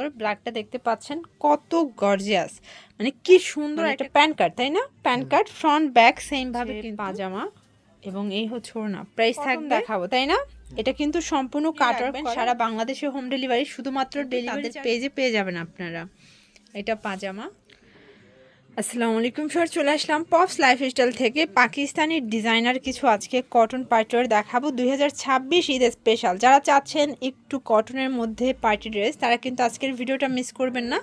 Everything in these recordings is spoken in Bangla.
সুন্দর ব্ল্যাকটা দেখতে পাচ্ছেন কত গর্জিয়াস মানে কি সুন্দর একটা প্যান কার্ড তাই না? PAN card front back same ভাবে পাজামা এবং এই হচ্ছে না প্রাইস থাকবে? দেখাবো তাই না? এটা কিন্তু সম্পূর্ণ কাটার সারা বাংলাদেশে হোম ডেলিভারি শুধুমাত্র ডেলিভারি পেজে পেয়ে যাবেন আপনারা। এটা পাজামা। আসসালামু আলাইকুম স্যার চলে আসলাম পপস লাইফ স্টাইল থেকে পাকিস্তানি ডিজাইনার কিছু আজকে কটন পার্টিওয়ার দেখাবো। দুই হাজার ছাব্বিশ ঈদ স্পেশাল যারা চাচ্ছেন একটু কটনের মধ্যে পার্টি ড্রেস তারা কিন্তু আজকের ভিডিওটা মিস করবেন না।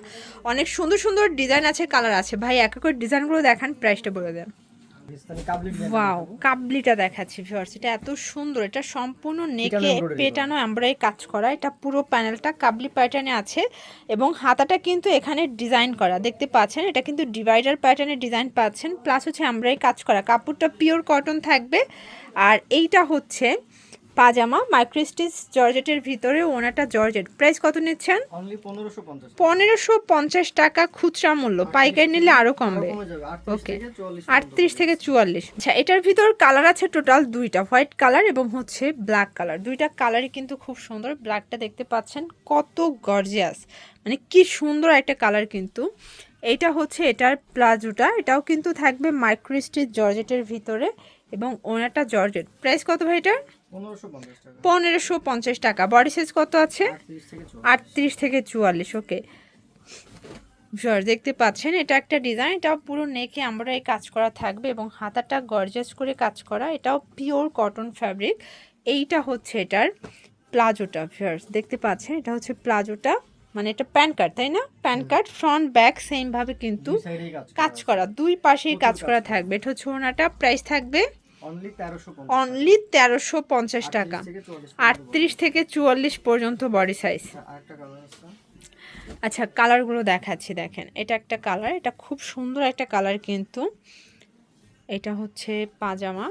অনেক সুন্দর সুন্দর ডিজাইন আছে কালার আছে। ভাই, এক এক ডিজাইনগুলো দেখান প্রাইসটা বলে দেন। ওয়াও কাবলিটা দেখাচ্ছি ভিউয়ার্স এটা এত সুন্দর এটা সম্পূর্ণ নেকে পেটানো এমব্রয়ডারি কাজ করা। এটা পুরো প্যানেলটা কাবলি প্যাটার্নে আছে এবং হাতাটা কিন্তু এখানে ডিজাইন করা। দেখতে পাচ্ছেন এটা কিন্তু ডিভাইডার প্যাটার্নে ডিজাইন পাচ্ছেন প্লাস হচ্ছে এমব্রয়ডারি কাজ করা। কাপড়টা পিওর কটন থাকবে। আর এইটা হচ্ছে পাজামা মাইক্রোস্টিচ জর্জেটের ভিতরে ওনাটা জর্জেট। প্রাইস কত নিচ্ছেন? পনেরোশো পঞ্চাশ টাকা। খুচরা মূল্য। পাইকারি নিলে আরও কমবে। কমে যাবে। 38 ওকে আটত্রিশ থেকে চুয়াল্লিশ। আচ্ছা এটার ভিতর কালার আছে টোটাল দুইটা। হোয়াইট কালার এবং হচ্ছে ব্ল্যাক কালার দুইটা কালারই কিন্তু খুব সুন্দর। ব্ল্যাকটা দেখতে পাচ্ছেন কত গর্জিয়াস মানে কি সুন্দর একটা কালার কিন্তু। এইটা হচ্ছে এটার প্লাজোটা। এটাও কিন্তু থাকবে মাইক্রোস্টিচ জর্জেটের ভিতরে এবং ওনাটা জর্জেট। প্রাইস কত ভাই এটার? 1550 টাকা পনেরোশো পঞ্চাশ টাকা। বডি সাইজ কত আছে? 38 থেকে 44 আটত্রিশ থেকে চুয়াল্লিশ ওকে ভিউয়ার দেখতে পাচ্ছেন এটা একটা ডিজাইন এটাও পুরো নেকে আমরা এই কাজ করা থাকবে এবং হাতাটা গর্জাস করে কাজ করা। এটাও পিওর কটন ফ্যাব্রিক এইটা হচ্ছে এটার প্লাজোটা ভিউয়ার্স দেখতে পাচ্ছেন এটা হচ্ছে প্লাজোটা। মানে এটা প্যান কার্ড তাই না? প্যান কার্ড ফ্রন্ট ব্যাক সেমভাবে কিন্তু কাজ কাজ করা দুই পাশেই কাজ করা থাকবে। এটা হচ্ছে ওনাটা প্রাইস থাকবে অনলি তেরোশো পঞ্চাশ টাকা। 38 থেকে 44 আটত্রিশ থেকে চুয়াল্লিশ পর্যন্ত বডি সাইজ আচ্ছা কালারগুলো দেখাচ্ছি দেখেন। এটা একটা কালার এটা খুব সুন্দর একটা কালার কিন্তু। এটা হচ্ছে পাজামা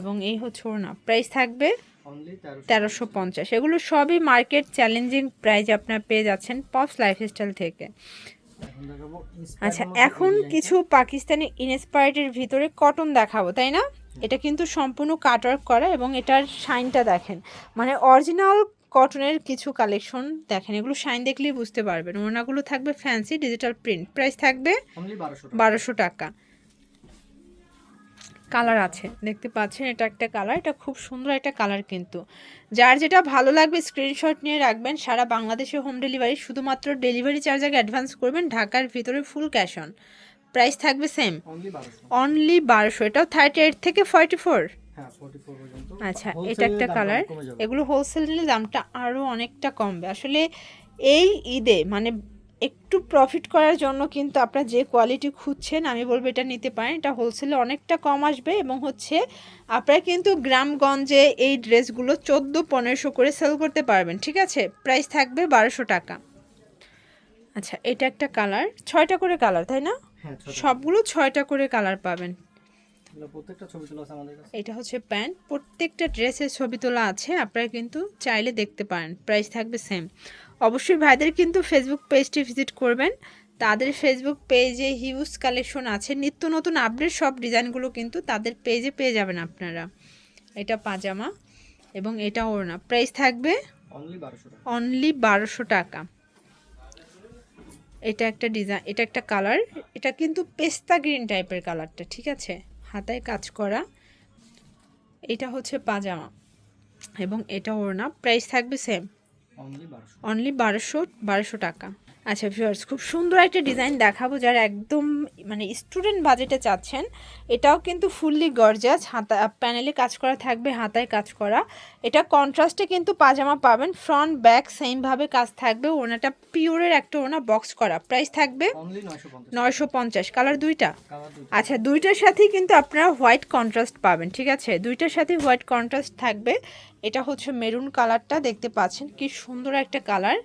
এবং এই হচ্ছে ওড়না। প্রাইস থাকবে তেরোশো পঞ্চাশ। এগুলো সবই মার্কেট চ্যালেঞ্জিং প্রাইস আপনার পেয়ে যাচ্ছেন পপস লাইফস্টাইল থেকে। আচ্ছা এখন কিছু পাকিস্তানি ইনস্পায়ার্ডের ভিতরে কটন দেখাবো তাই না? এটা কিন্তু সম্পূর্ণ কাটওয়ার্ক করা এবং এটার শাইনটা দেখেন। মানে অরিজিনাল কটনের কিছু কালেকশন দেখেন এগুলো শাইন দেখলেই বুঝতে পারবেন। ওনাগুলো থাকবে ফ্যান্সি ডিজিটাল প্রিন্ট প্রাইস থাকবে অনলি 1200 টাকা। বারোশো টাকা। কালার আছে দেখতে পাচ্ছেন এটা একটা কালার এটা খুব সুন্দর একটা কালার কিন্তু। যার যেটা ভালো লাগবে স্ক্রিনশট নিয়ে রাখবেন সারা বাংলাদেশে হোম ডেলিভারি শুধুমাত্র ডেলিভারি চার্জ আগে অ্যাডভান্স করবেন ঢাকার ভিতরে ফুল ক্যাশ অন প্রাইস থাকবে সেম অনলি 1200 অনলি বারোশো। এটাও থার্টি এইট থেকে ফর্টি ফোর হ্যাঁ 44 পর্যন্ত। আচ্ছা এটা একটা কালার এগুলো হোলসেল নিলে দামটা আরও অনেকটা কমবে। আসলে এই ঈদে মানে একটু প্রফিট করার জন্য কিন্তু আপনারা যে কোয়ালিটি খুঁজছেন আমি বলব এটা নিতে পারেন। এটা হোলসেলে অনেকটা কম আসবে এবং হচ্ছে আপনারা কিন্তু গ্রামগঞ্জে এই ড্রেসগুলো চোদ্দ পনেরোশো করে সেল করতে পারবেন। ঠিক আছে? প্রাইস থাকবে বারোশো টাকা। আচ্ছা এটা একটা কালার ছয়টা করে কালার তাই না? সবগুলো ছয়টা করে কালার পাবেন। এগুলো প্রত্যেকটা ছবি তোলা আছে আমাদের কাছে? এটা হচ্ছে প্যান্ট। প্রত্যেকটা ড্রেসের ছবি তোলা আছে আপনারা কিন্তু চাইলে দেখতে পারেন। প্রাইস থাকবে সেম অবশ্যই ভাইদের কিন্তু ফেসবুক পেজটি ভিজিট করবেন। তাদের ফেসবুক পেজে হিউজ কালেকশন আছে। নিত্য নতুন আপডেট সব ডিজাইনগুলো কিন্তু তাদের পেজে পেয়ে যাবেন আপনারা। এটা পাজামা এবং এটা ওড়না। প্রাইস থাকবে অনলি 1200 অনলি বারোশো টাকা। এটা একটা ডিজাইন এটা একটা কালার এটা কিন্তু পেস্তা গ্রিন টাইপের কালারটা ঠিক আছে? হাতায় কাজ করা। এটা হচ্ছে পাজামা এবং এটা ওড়না। প্রাইস থাকবে সেম অনলি 1200 অনলি বারোশো বারোশো টাকা। আচ্ছা ভিউয়ার্স খুব সুন্দর একটা ডিজাইন দেখাবো যারা একদম মানে স্টুডেন্ট বাজেটে চাচ্ছেন। এটাও কিন্তু ফুললি গর্জাস হাতা প্যানেলে কাজ করা থাকবে হাতায় কাজ করা। এটা কন্ট্রাস্টে কিন্তু পাজামা পাবেন ফ্রন্ট ব্যাক সেমভাবে কাজ থাকবে। ওনাটা পিওরের একটা ওনা বক্স করা। প্রাইস থাকবে অনলি 950 নয়শো পঞ্চাশ। কালার দুইটা? আচ্ছা দুইটার সাথেই কিন্তু আপনারা হোয়াইট কন্ট্রাস্ট পাবেন ঠিক আছে? দুইটার সাথেই হোয়াইট কন্ট্রাস্ট থাকবে। এটা হচ্ছে মেরুন কালারটা দেখতে পাচ্ছেন কি সুন্দর একটা কালার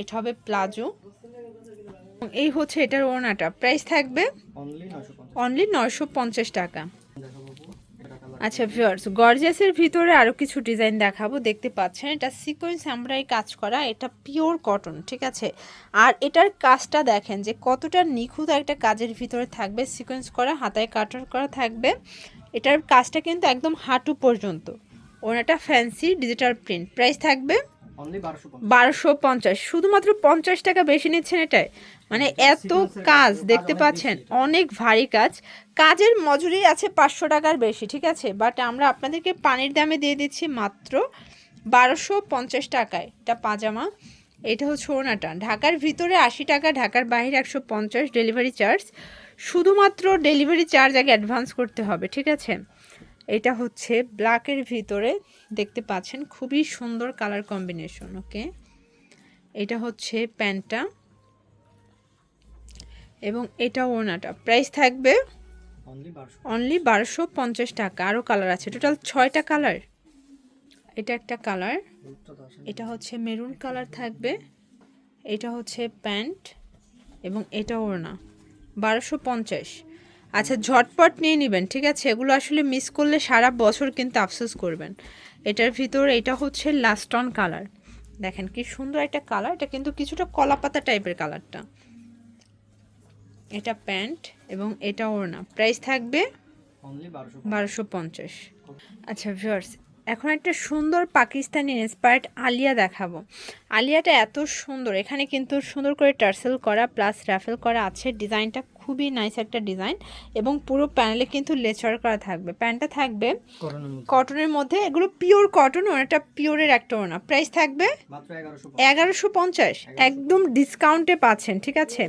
এটা হবে প্লাজো। এই হচ্ছে এটার ওড়নাটা। প্রাইস থাকবে অনলি 950 অনলি নয়শো পঞ্চাশ টাকা। আচ্ছা ভিউয়ার্স গর্জিয়াসের ভিতরে আরও কিছু ডিজাইন দেখাবো। দেখতে পাচ্ছেন এটা সিকোয়েন্স আমরাই কাজ করা। এটা পিওর কটন ঠিক আছে? আর এটার কাজটা দেখেন যে কতটা নিখুঁত একটা কাজের ভিতরে থাকবে। সিকোয়েন্স করা হাতায় কাটার করা থাকবে। এটার কাজটা কিন্তু একদম হাঁটু পর্যন্ত। ওনাটা ফ্যান্সি ডিজিটাল প্রিন্ট প্রাইস থাকবে বারোশো পঞ্চাশ। শুধুমাত্র পঞ্চাশ টাকা বেশি নিচ্ছেন এটাই মানে এত কাজ কাজ, দেখতে পাচ্ছেন? অনেক ভারী কাজ। কাজের মজুরি আছে পাঁচশো টাকার বেশি ঠিক আছে? বাট আমরা আপনাদেরকে পানির দামে দিয়ে দিচ্ছি মাত্র বারোশো পঞ্চাশ টাকায়। এটা পাজামা এটা হচ্ছে ওনাটা ঢাকার ভিতরে আশি টাকা ঢাকার বাইরে একশো পঞ্চাশ ডেলিভারি চার্জ শুধুমাত্র ডেলিভারি চার্জ আগে অ্যাডভান্স করতে হবে ঠিক আছে? এটা হচ্ছে ব্ল্যাকের ভিতরে দেখতে পাচ্ছেন খুবই সুন্দর কালার কম্বিনেশন ওকে এটা হচ্ছে প্যান্টটা এবং এটা ওনাটা প্রাইস থাকবে অনলি বারোশো। পঞ্চাশ টাকা। আরও কালার আছে। টোটাল ছয়টা কালার এটা একটা কালার এটা হচ্ছে মেরুন কালার থাকবে। এটা হচ্ছে প্যান্ট এবং এটা ওড়না। বারোশো পঞ্চাশ। আচ্ছা ঝটপট নিয়ে নেবেন ঠিক আছে? এগুলো আসলে মিস করলে সারা বছর কিন্তু আফসোস করবেন। এটার ভিতর এটা হচ্ছে লাস্টন কালার দেখেন কি সুন্দর একটা কালার এটা কিন্তু কিছুটা কলাপাতা টাইপের কালারটা এটা প্যান্ট এবং এটা ওড়না। প্রাইস থাকবে বারোশো পঞ্চাশ। আচ্ছা ভিউয়ার্স এখন একটা সুন্দর পাকিস্তানি ইন্সপায়ার্ড আলিয়া দেখাবো। আলিয়াটা এত সুন্দর এখানে কিন্তু সুন্দর করে টার্সেল করা প্লাস র্যাফেল করা আছে। ডিজাইনটা খুবই নাইস একটা ডিজাইন এবং পুরো প্যানেলে কিন্তু লেচার করা থাকবে। প্যান্টটা থাকবে কটনের মধ্যে। এগুলো পিওর কটন ওনাটা পিওরের একটা ওনা প্রাইস থাকবে এগারোশো পঞ্চাশ। একদম ডিসকাউন্টে পাচ্ছেন ঠিক আছে?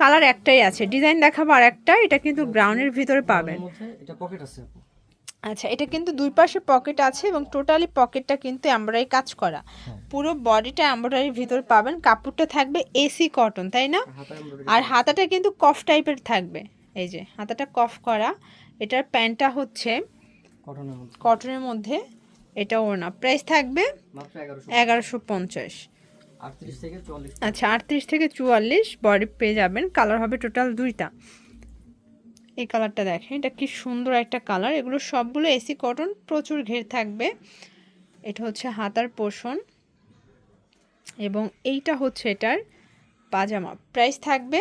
কালার একটাই আছে। ডিজাইন দেখাবো আর একটা এটা কিন্তু গ্রাউন্ডের ভিতরে পাবেন। এটা পকেট আছে আচ্ছা এটা কিন্তু দুই পাশে পকেট আছে এবং টোটালি পকেটটা কিন্তু এমব্রয়ডারি কাজ করা। পুরো বডিটা এমব্রয়ডারির ভিতর পাবেন কাপড়টা থাকবে এসি কটন তাই না? আর হাতাটা কিন্তু কফ টাইপের থাকবে। এই যে হাতাটা কফ করা এটার প্যান্টটা হচ্ছে কটনের মধ্যে। এটা ওড়না। প্রাইস থাকবে এগারোশো পঞ্চাশ। আচ্ছা আটত্রিশ থেকে চুয়াল্লিশ বডি পেয়ে যাবেন। কালার হবে টোটাল দুইটা। এই কালারটা দেখেন এটা কি সুন্দর একটা কালার। এগুলো সবগুলো এসি কটন প্রচুর ঘের থাকবে। এটা হচ্ছে হাতার পোষণ এবং এইটা হচ্ছে এটার পাজামা। প্রাইস থাকবে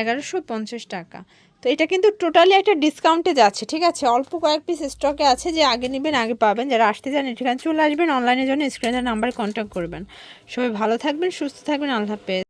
এগারোশো পঞ্চাশ। টাকা। তো এটা কিন্তু টোটালি একটা ডিসকাউন্টে যাচ্ছে ঠিক আছে? অল্প কয়েক পিস স্টকে আছে যে আগে নেবেন আগে পাবেন। যারা আসতে চান এখানে চলে আসবেন। অনলাইনের জন্য স্ক্রিনের নাম্বার কন্ট্যাক্ট করবেন। সবাই ভালো থাকবেন সুস্থ থাকবেন। আল্লাহ হাফেজ।